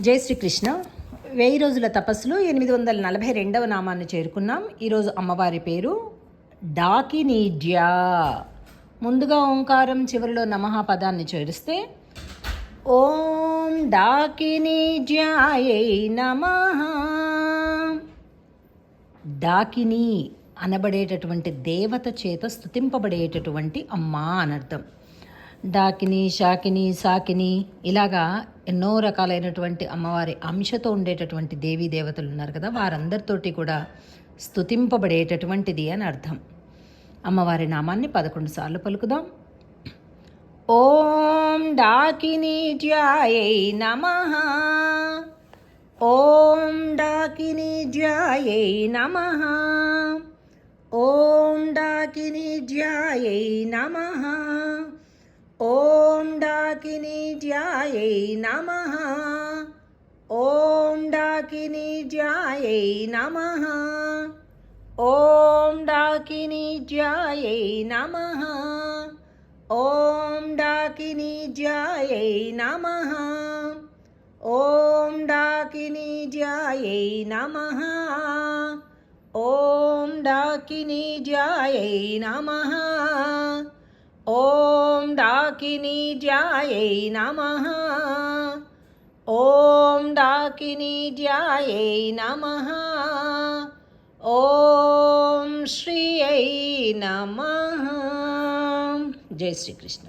జై శ్రీకృష్ణ. వెయ్యి రోజుల తపస్సులో ఎనిమిది వందల నలభై రెండవ నామాన్ని చేరుకున్నాం. ఈరోజు అమ్మవారి పేరు డాకినీడ్యా. ముందుగా ఓంకారం చివరిలో నమః పదాన్ని చేరిస్తే ఓం డాకినీడ్యాయై నమ. డాకిని అనబడేటటువంటి దేవత చేత స్తుతింపబడేటటువంటి అమ్మ అనర్థం. డాకిని షాకిని సాకిని ఇలాగా ఎన్నో రకాలైనటువంటి అమ్మవారి అంశతో ఉండేటటువంటి దేవీ దేవతలు ఉన్నారు కదా వారందరితోటి కూడా స్తుతింపబడేటటువంటిది అని అర్థం. అమ్మవారి నామాన్ని పదకొండు సార్లు పలుకుదాం. ఓం డాకిని జ్యాయై నమః. ఓం డాకిని జ్యాయై నమః. ఓం డాకిని జ్యాయై నమః. ఓం डाकिनी जाय नम। ओं डाकिनी जाय नम। ओं डाकिनी जाय नम। ओं डाकिनी जाय नम। ओं डाकिनी जाय नम। ओं डाकिनी जाय नमः। ॐ डाकिनी ज्यायै नमः। ॐ डाकिनी ज्यायै नमः। ॐ श्रियै नमः। जय श्रीकृष्ण।